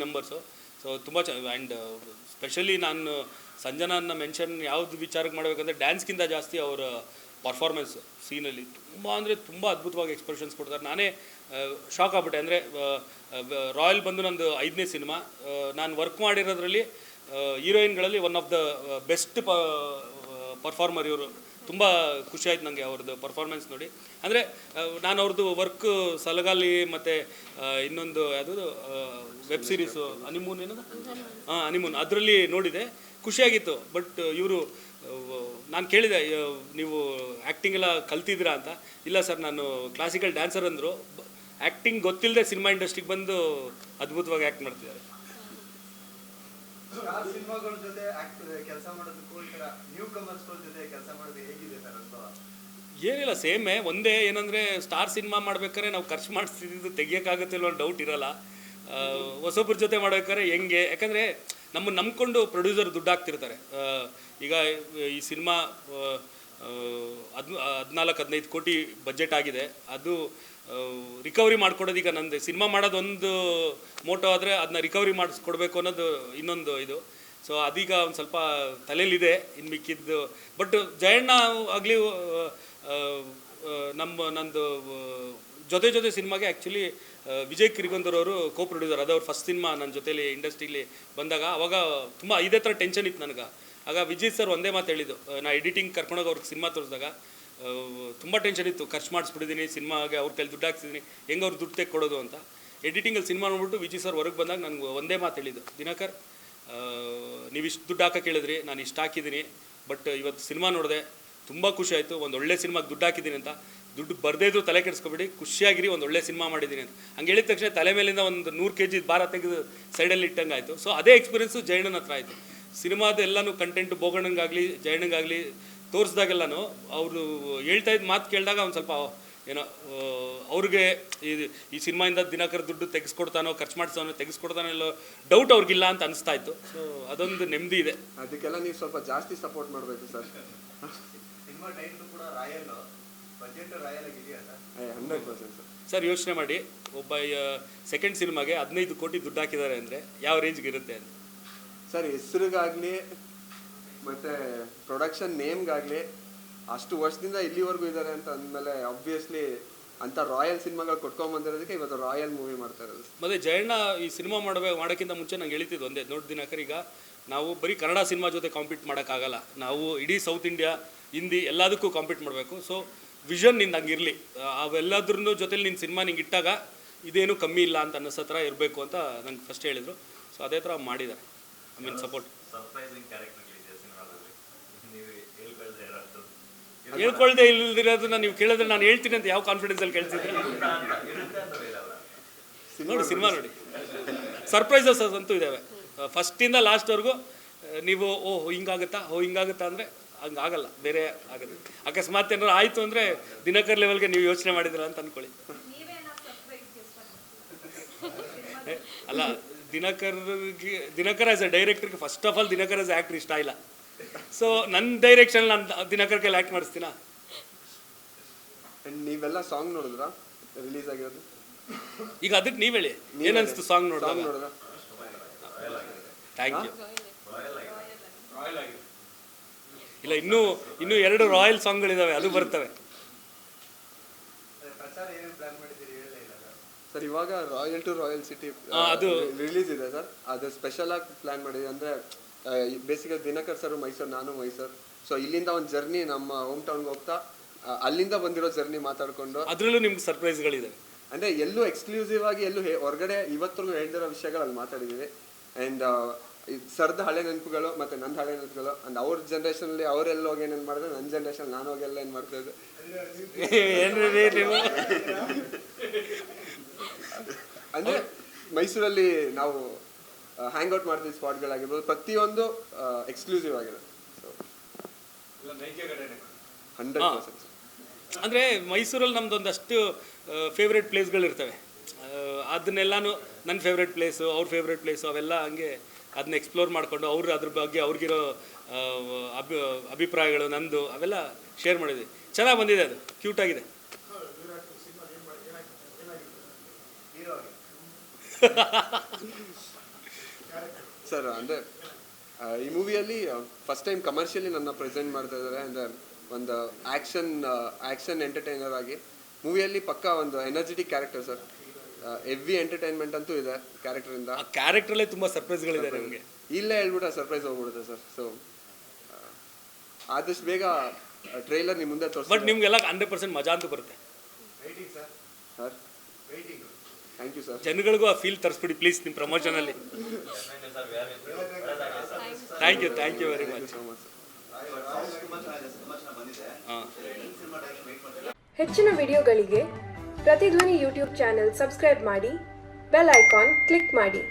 Numbers so ತುಂಬ ಚ and specially ನಾನು ಸಂಜನಾನ ಮೆನ್ಷನ್ ಯಾವ್ದು ವಿಚಾರಕ್ಕೆ ಮಾಡಬೇಕಂದ್ರೆ ಡ್ಯಾನ್ಸ್ಗಿಂತ ಜಾಸ್ತಿ ಅವರ ಪರ್ಫಾರ್ಮೆನ್ಸ್ ಸೀನಲ್ಲಿ ತುಂಬ ಅಂದರೆ ತುಂಬ ಅದ್ಭುತವಾಗಿ ಎಕ್ಸ್ಪ್ರೆಷನ್ಸ್ ಕೊಡ್ತಾರೆ. ನಾನೇ ಶಾಕ್ ಆಗ್ಬಿಟ್ಟೆ. ಅಂದರೆ ರಾಯಲ್ ಬಂದು ನಂದು ಐದನೇ ಸಿನಿಮಾ ನಾನು ವರ್ಕ್ ಮಾಡಿರೋದ್ರಲ್ಲಿ ಹೀರೋಯಿನ್ಗಳಲ್ಲಿ one of the best performer ಇವರು. ತುಂಬ ಖುಷಿ ಆಯ್ತು ನನಗೆ ಅವ್ರದ್ದು ಪರ್ಫಾರ್ಮೆನ್ಸ್ ನೋಡಿ. ಅಂದರೆ ನಾನು ಅವ್ರದ್ದು ವರ್ಕ್ ಸಲಗಾಲಿ ಮತ್ತು ಇನ್ನೊಂದು ಯಾವುದು ವೆಬ್ ಸೀರೀಸು ಅನಿಮೂನ್ ಏನದು? ಹಾಂ ಅನಿಮೂನ್ ಅದರಲ್ಲಿ ನೋಡಿದೆ. ಖುಷಿಯಾಗಿತ್ತು ಬಟ್ ಇವರು ನಾನು ಕೇಳಿದೆ ನೀವು ಆ್ಯಕ್ಟಿಂಗ್ ಎಲ್ಲ ಕಲ್ತಿದ್ದೀರಾ ಅಂತ. ಇಲ್ಲ ಸರ್, ನಾನು ಕ್ಲಾಸಿಕಲ್ ಡ್ಯಾನ್ಸರ್ ಅಂದರು. ಆ್ಯಕ್ಟಿಂಗ್ ಗೊತ್ತಿಲ್ಲದೆ ಸಿನಿಮಾ ಇಂಡಸ್ಟ್ರಿಗೆ ಬಂದು ಅದ್ಭುತವಾಗಿ ಆ್ಯಕ್ಟ್ ಮಾಡ್ತಿದ್ದಾರೆ. ಸ್ಟಾರ್ ಸಿನಿಮಾಗಳ ಜೊತೆ ಕೆಲಸ ಮಾಡೋದಕ್ಕೂ ಈ ತರ ನ್ಯೂ ಕಮರ್ಸ್ಗಳ ಜೊತೆ ಕೆಲಸ ಮಾಡೋದು ಹೇಗಿದೆ ಸರ್ ಅನುಭವ? ಏನಿಲ್ಲ ಸೇಮೇ ಒಂದೇ ಏನಂದರೆ ಸ್ಟಾರ್ ಸಿನಿಮಾ ಮಾಡ್ಬೇಕಾದ್ರೆ ನಾವು ಖರ್ಚು ಮಾಡಿಸ್ತಿದ್ದು ಒಂದು ಡೌಟ್ ಇರಲ್ಲ. ಹೊಸೊಬ್ಬರ ಜೊತೆ ಮಾಡ್ಬೇಕಾದ್ರೆ ಹೆಂಗೆ? ಯಾಕಂದರೆ ನಮ್ಮನ್ನು ನಂಬ್ಕೊಂಡು ಪ್ರೊಡ್ಯೂಸರ್ ದುಡ್ಡು ಹಾಕ್ತಿರ್ತಾರೆ. ಈಗ ಈ ಸಿನಿಮಾ ಹದ್ ಹದಿನಾಲ್ಕು, ಹದಿನೈದು ಕೋಟಿ ಬಜೆಟ್ ಆಗಿದೆ. ಅದು ರಿಕವರಿ ಮಾಡ್ಕೊಡೋದು ಈಗ ನಂದು, ಸಿನಿಮಾ ಮಾಡೋದು ಒಂದು ಮೋಟೋ ಆದರೆ ಅದನ್ನ ರಿಕವರಿ ಮಾಡಿಸ್ಕೊಡ್ಬೇಕು ಅನ್ನೋದು ಇನ್ನೊಂದು ಇದು. ಸೊ ಅದೀಗ ಒಂದು ಸ್ವಲ್ಪ ತಲೆಯಲ್ಲಿದೆ ಇನ್ನು ಮಿಕ್ಕಿದ್ದು. ಬಟ್ ಜಯಣ್ಣ ಆಗಲಿ ನಮ್ಮ ನಂದು ಜೊತೆ ಜೊತೆ ಸಿನಿಮಾಗೆ ಆ್ಯಕ್ಚುಲಿ ವಿಜಯ್ ಕಿರಿಗೊಂದರ್ ಅವರು ಕೋ ಪ್ರೊಡ್ಯೂಸರ್ ಅವ್ರ ಫಸ್ಟ್ ಸಿನಿಮಾ ನನ್ನ ಜೊತೇಲಿ, ಇಂಡಸ್ಟ್ರೀಲಿ ಬಂದಾಗ. ಅವಾಗ ತುಂಬ, ಇದೇ ಥರ ಟೆನ್ಷನ್ ಇತ್ತು ನನಗೆ. ಆಗ ವಿಜಯ್ ಸರ್ ಒಂದೇ ಮಾತು ಹೇಳಿದ್ದು ನಾ ಎಡಿಟಿಂಗ್ ಕರ್ಕೊಂಡೋಗಿ ಅವ್ರಿಗೆ ಸಿನಿಮಾ ತೋರಿಸಿದಾಗ ತುಂಬ ಟೆನ್ಷನ್ ಇತ್ತು. ಖರ್ಚು ಮಾಡಿಸ್ಬಿಟ್ಟಿದ್ದೀನಿ ಸಿನಿಮಾಗೆ ಅವ್ರ ಕೈಲಿ ದುಡ್ಡು ಹಾಕ್ಸಿದ್ದೀನಿ ಹೆಂಗೆ ಅವ್ರು ದುಡ್ಡು ತೆಕ್ಕೊಡೋದು ಅಂತ. ಎಡಿಟಿಂಗಲ್ಲಿ ಸಿನಿಮಾ ನೋಡ್ಬಿಟ್ಟು ವಿಜಯ್ ಸರ್ ಹೊರಗೆ ಬಂದಾಗ ನನಗೆ ಒಂದೇ ಮಾತು ಹೇಳಿದ್ದು, ದಿನಕರ್ ನೀವು ಇಷ್ಟು ದುಡ್ಡು ಹಾಕಕ್ಕೆ ಹೇಳಿದ್ರಿ, ನಾನು ಇಷ್ಟು ಹಾಕಿದ್ದೀನಿ ಬಟ್ ಇವತ್ತು ಸಿನಿಮಾ ನೋಡಿದೆ, ತುಂಬ ಖುಷಿ ಆಯಿತು, ಒಂದು ಒಳ್ಳೆ ಸಿನಿಮಾಗೆ ದುಡ್ಡು ಹಾಕಿದ್ದೀನಿ ಅಂತ. ದುಡ್ಡು ಬರದೇ ಇದ್ರು ತಲೆ ಕೆಡಿಸ್ಕೊಬೇಡಿ, ಖುಷಿಯಾಗಿರಿ, ಒಂದು ಒಳ್ಳೆ ಸಿನಿಮಾ ಮಾಡಿದ್ದೀನಿ ಅಂತ. ಹಂಗೆ ಹೇಳಿದ ತಕ್ಷಣ ತಲೆ ಮೇಲಿಂದ ಒಂದು ನೂರು ಕೆ ಜಿ ಭಾರ ತೆಗೆದು ಸೈಡಲ್ಲಿ ಇಟ್ಟಂಗೆ ಆಯಿತು. ಸೊ ಅದೇ ಎಕ್ಸ್ಪೀರಿಯನ್ಸು ಜಯಣ್ಣನ ಹತ್ರ ಆಯಿತು. ಸಿನಿಮಾದ ಎಲ್ಲನೂ ಕಂಟೆಂಟ್ ಬೋಗಣಂಗಾಗಲಿ ಜಯಣ್ಣಂಗಾಗಲಿ ತೋರಿಸ್ದಾಗೆಲ್ಲನೂ ಅವರು ಹೇಳ್ತಾ ಇದ್ದ ಮಾತು ಕೇಳಿದಾಗ ಅವ್ನು ಸ್ವಲ್ಪ ಏನೋ ಅವ್ರಿಗೆ ಈ ಈ ಸಿನಿಮಾಯಿಂದ ದಿನಕರ ದುಡ್ಡು ತೆಗೆಸ್ಕೊಡ್ತಾನೋ ಖರ್ಚು ಮಾಡಿಸ್ತಾನೋ ತೆಗೆಸ್ಕೊಡ್ತಾನೋ ಇಲ್ಲೋ ಡೌಟ್ ಅವ್ರಿಗಿಲ್ಲ ಅಂತ ಅನಿಸ್ತಾ ಇತ್ತು ಸೊ ಅದೊಂದು ನೆಮ್ಮದಿ ಇದೆ. ಅದಕ್ಕೆಲ್ಲ ನೀವು ಸ್ವಲ್ಪ ಜಾಸ್ತಿ ಸಪೋರ್ಟ್ ಮಾಡಬೇಕು ಸರ್. ಸಿನಿಮಾ ಟೈಟ್ಲು ಕೂಡ ರಾಯಲ್ ಬಜೆಟ್ ರಾಯಲ್ ಆಗಿದೆಯಾ sir hundred percent sir. Sir ಯೋಚನೆ ಮಾಡಿ. ಒಬ್ಬ ಸೆಕೆಂಡ್ ಸಿನಿಮಾಗೆ ಹದಿನೈದು ಕೋಟಿ ದುಡ್ಡು ಹಾಕಿದ್ದಾರೆ ಅಂದರೆ ಯಾವ ರೇಂಜ್ಗೆ ಇರುತ್ತೆ ಅಂತ. ಸರ್, ಹೆಸರಿಗಾಗ್ಲಿ, ಮತ್ತೆ ಪ್ರೊಡಕ್ಷನ್ ನೇಮ್ಗಾಗಲಿ ಅಷ್ಟು ವರ್ಷದಿಂದ ಇಲ್ಲಿವರೆಗೂ ಇದ್ದಾರೆ ಅಂತ ಅಂದಮೇಲೆ ಆಬ್ವಿಯಸ್ಲಿ ಅಂತ ರಾಯಲ್ ಸಿನಿಮಾಗಳು ಕೊಟ್ಕೊಂಡ್ ಬಂದಿರೋದಕ್ಕೆ ಇವತ್ತು ರಾಯಲ್ ಮೂವಿ ಮಾಡ್ತಾ ಇರೋದು. ಮತ್ತೆ ಜಯಣ್ಣ ಈ ಸಿನಿಮಾ ಮಾಡಬೇಕು ಮಾಡೋಕ್ಕಿಂತ ಮುಂಚೆ ನಂಗೆ ಹೇಳ್ತಿದ್ದು ಒಂದೇ, ನೋಡಿ ದಿನಕರ್ ನಾವು ಬರೀ ಕನ್ನಡ ಸಿನಿಮಾ ಜೊತೆ ಕಾಂಪೀಟ್ ಮಾಡೋಕ್ಕಾಗಲ್ಲ. ನಾವು ಇಡೀ ಸೌತ್ ಇಂಡಿಯಾ ಹಿಂದಿ ಎಲ್ಲದಕ್ಕೂ ಕಾಂಪೀಟ್ ಮಾಡಬೇಕು. ಸೊ ವಿಷನ್ ನಿಂದು ಹಂಗಿರಲಿ. ಅವೆಲ್ಲದ್ರೂ ಜೊತೆಲಿ ನಿನ್ನ ಸಿನಿಮಾ ನಿಂಗೆ ಇಟ್ಟಾಗ ಇದೇನು ಕಮ್ಮಿ ಇಲ್ಲ ಅಂತ ಅನ್ನಿಸೋ ಥರ ಇರಬೇಕು ಅಂತ ನಂಗೆ ಫಸ್ಟ್ ಹೇಳಿದರು. ಸೊ ಅದೇ ಥರ ಮಾಡಿದ್ದಾರೆ. ಐ ಮೀನ್ ಸಪೋರ್ಟ್ ಸರ್ಪ್ರೈಸಿಂಗ್ ಸಿನಿಮಾದಲ್ಲಿ ನೀವು ಹೇಳ್ಕೊಳ್ದೆ ಇರೋದು. ಹೇಳ್ಕೊಳ್ದೆ ಇಲ್ದಿರೋದನ್ನ ನೀವು ಕೇಳಿದ್ರೆ ನಾನು ಹೇಳ್ತೀನಿ ಅಂತ ಯಾವ ಕಾನ್ಫಿಡೆನ್ಸಲ್ಲಿ ಕೇಳ್ತಿದ್ರೆ ಅಂತ ಅಂತ ಹೇಳಲ್ಲ ನೋಡಿ ಸಿನಿಮಾ ನೋಡಿ. ಸರ್ಪ್ರೈಸಸ್ ಅಂತೂ ಇದ್ದಾವೆ ಫಸ್ಟಿಂದ ಲಾಸ್ಟ್ವರೆಗೂ ನೀವು ಓ ಹಿಂಗಾಗುತ್ತಾ? ಓ ಹಿಂಗಾಗುತ್ತಾ ಅಂದರೆ ಆಗಲ್ಲ. ಬೇರೆ ಆಗುತ್ತೆ ಅಕಸ್ಮಾತ್ ಏನಾರು ಆಯಿತು ಅಂದರೆ ದಿನಕರ್ ಲೆವೆಲ್ಗೆ ನೀವು ಯೋಚನೆ ಮಾಡಿದಿರ ಅಂತ ಅಂದ್ಕೊಳ್ಳಿ ಅಲ್ಲ ದಿನಕರ್ಗೆ Dinakar as a ಡೈರೆಕ್ಟರ್ಗೆ first of all Dinakar as actor ಇಷ್ಟ ಇಲ್ಲ. ಸೊ ನನ್ನ ಡೈರೆಕ್ಷನ್ ನಾನು ದಿನಕರ್ ಕೈಲಿ ಆ್ಯಕ್ಟ್ ಮಾಡಿಸ್ತೀನ? ನೀವೆಲ್ಲ ಸಾಂಗ್ ನೋಡಿದ್ರಾ? ರಿಲೀಸ್ ಆಗಿರೋದು? ಈಗ ಅದಕ್ಕೆ ನೀವು ಹೇಳಿ. ಏನನ್ಸ್ತು ಸಾಂಗ್ ನೋಡಿದಾಗ? ಸಾಂಗ್ ನೋಡಿದ್ರ? ಥ್ಯಾಂಕ್ ಯು ಇಲ್ಲ ಇನ್ನೂ ಇನ್ನೂ ಎರಡು ರಾಯಲ್ ಸಾಂಗ್ಗಳಿದಾವೆ ಅದು ಬರ್ತವೆ ಅದೇ ಪ್ರಚಾರ ಏನೇನು ಪ್ಲಾನ್ ಮಾಡಿದ್ದೀರಿ ಹೇಳಲೇ ಇಲ್ಲ ಸರ್ ಇವಾಗ ರಾಯಲ್ ಟು ರಾಯಲ್ ಸಿಟಿ ಅದು- ರಿಲೀಸ್ ಇದೆ ಸರ್. ಅದು ಸ್ಪೆಷಲ್ ಆಗಿ ಪ್ಲಾನ್ ಮಾಡಿದೆ. ಅಂದ್ರೆ ಬೇಸಿಕಲಿ ದಿನಕರ್ ಸರ್ ಮೈಸೂರು ನಾನು ಮೈಸೂರು. ಸೊ ಇಲ್ಲಿಂದ ಒಂದು ಜರ್ನಿ ನಮ್ಮ ಹೋಮ್ ಟೌನ್ಗೆ ಹೋಗ್ತಾ ಅಲ್ಲಿಂದ ಬಂದಿರೋ ಜರ್ನಿ ಮಾತಾಡ್ಕೊಂಡು. ಅದರಲ್ಲೂ ನಿಮ್ಗೆ ಸರ್ಪ್ರೈಸ್ಗಳಿದೆ ಅಂದ್ರೆ ಎಲ್ಲೂ ಎಕ್ಸ್ಕ್ಲೂಸಿವ್ ಆಗಿ ಎಲ್ಲೂ ಹೊರಗಡೆ ಇವತ್ತು ಹೇಳ್ದಿರೋ ವಿಷಯಗಳು ಅಲ್ಲಿ ಮಾತಾಡಿದೀವಿ ಅಂಡ್ ಸರ್ದ ಹಳೆ ನೆನಪುಗಳು ಮತ್ತೆ ನನ್ನ ಹಳೆ ನೆನಪುಗಳು. ಅಂಡ್ ಅವ್ರ ಜನರೇಷನ್ ಅಲ್ಲಿ ಅವ್ರೆಲ್ಲ ಹೋಗಿ ಏನೇನು ಮಾಡಿದ್ರೆ ನನ್ನ ಜನರೇಷನ್ ನಾನು ಹೋಗಿ ಎಲ್ಲ ಏನು ಮಾಡ್ತಾ ಇದ್ದೆ? ನೀವು? ಅಂದ್ರೆ ಮೈಸೂರಲ್ಲಿ ನಾವು ಹ್ಯಾಂಗ್ ಔಟ್ ಮಾಡ್ತಿದ್ದ ಸ್ಪಾಟ್ಗಳಾಗಿರ್ಬೋದು ಪ್ರತಿಯೊಂದು ಎಕ್ಸ್ಕ್ಲೂಸಿವ್ ಆಗಿದೆ ಅಂದ್ರೆ ಪರ್ಸೆಂಟ್ ಅಂದರೆ ಮೈಸೂರಲ್ಲಿ ನಮ್ದು ಒಂದಷ್ಟು ಫೇವ್ರೆಟ್ ಪ್ಲೇಸ್ಗಳಿರ್ತವೆ ಅದನ್ನೆಲ್ಲಾನು ನನ್ನ ಫೇವ್ರೆಟ್ ಪ್ಲೇಸು ಅವ್ರ ಫೇವ್ರೆಟ್ ಪ್ಲೇಸು ಅವೆಲ್ಲ ಹಂಗೆ ಅದನ್ನ ಎಕ್ಸ್ಪ್ಲೋರ್ ಮಾಡಿಕೊಂಡು ಅವ್ರು ಅದ್ರ ಬಗ್ಗೆ ಅವ್ರಿಗಿರೋ ಅಭಿ ಅಭಿಪ್ರಾಯಗಳು ನಂದು ಅವೆಲ್ಲ ಶೇರ್ ಮಾಡಿದ್ವಿ. ಚೆನ್ನಾಗಿ ಬಂದಿದೆ ಅದು. ಕ್ಯೂಟ್ ಆಗಿದೆ ಹೀರೋ ಆಗಿ ಸರ್ ಅಂದರೆ ಈ ಮೂವಿಯಲ್ಲಿ ಫಸ್ಟ್ ಟೈಮ್ ಕಮರ್ಷಿಯಲಿ ನನ್ನ ಪ್ರೆಸೆಂಟ್ ಮಾಡ್ತಾ ಇದ್ದಾರೆ ಅಂದರೆ ಒಂದು ಆ್ಯಕ್ಷನ್ ಆ್ಯಕ್ಷನ್ ಎಂಟರ್ಟೈನರ್ ಆಗಿ. ಮೂವಿಯಲ್ಲಿ ಪಕ್ಕ ಒಂದು ಎನರ್ಜೆಟಿಕ್ ಕ್ಯಾರೆಕ್ಟರ್ ಸರ್ ಎವ್ವಿ ಎಂಟರ್ಟೈನ್ಮೆಂಟ್ ಅಂತೂ ಇದೆ ಕ್ಯಾರೆಕ್ಟರಿಂದ ಆ ಕ್ಯಾರೆಕ್ಟ್ರಲ್ಲೇ ತುಂಬ ಸರ್ಪ್ರೈಸ್ಗಳಿದೆ ನಿಮಗೆ. ಇಲ್ಲೇ ಹೇಳ್ಬಿಟ್ಟು ಸರ್ಪ್ರೈಸ್ ಹೋಗ್ಬಿಡುತ್ತೆ ಸರ್ ಸೊ ಆದಷ್ಟು ಬೇಗ ಟ್ರೈಲರ್ ನಿಮ್ಮ ಮುಂದೆ ಬಟ್ ನಿಮಗೆಲ್ಲ ನಿಮ್ಗೆಲ್ಲ ಹಂಡ್ರೆಡ್ ಪರ್ಸೆಂಟ್ ಮಜಾ ಅಂತೂ ಬರುತ್ತೆ. Waiting sir sir waiting thank you sir ಜನಗಳಿಗೂ ಆ ಫೀಲ್ ತರಿಸ್ಬಿಡಿ ಪ್ಲೀಸ್ ನಿಮ್ಮ ಒಳ್ಳೆದಾಗಲಿ sir thank you thank you very much so much ಹಾಂ. ಹೆಚ್ಚಿನ ವಿಡಿಯೋಗಳಿಗೆ ಪ್ರತಿಧ್ವನಿ ಯೂಟ್ಯೂಬ್ ಚಾನೆಲ್ ಸಬ್ಸ್ಕ್ರೈಬ್ ಮಾಡಿ ಬೆಲ್ ಐಕಾನ್ ಕ್ಲಿಕ್ ಮಾಡಿ.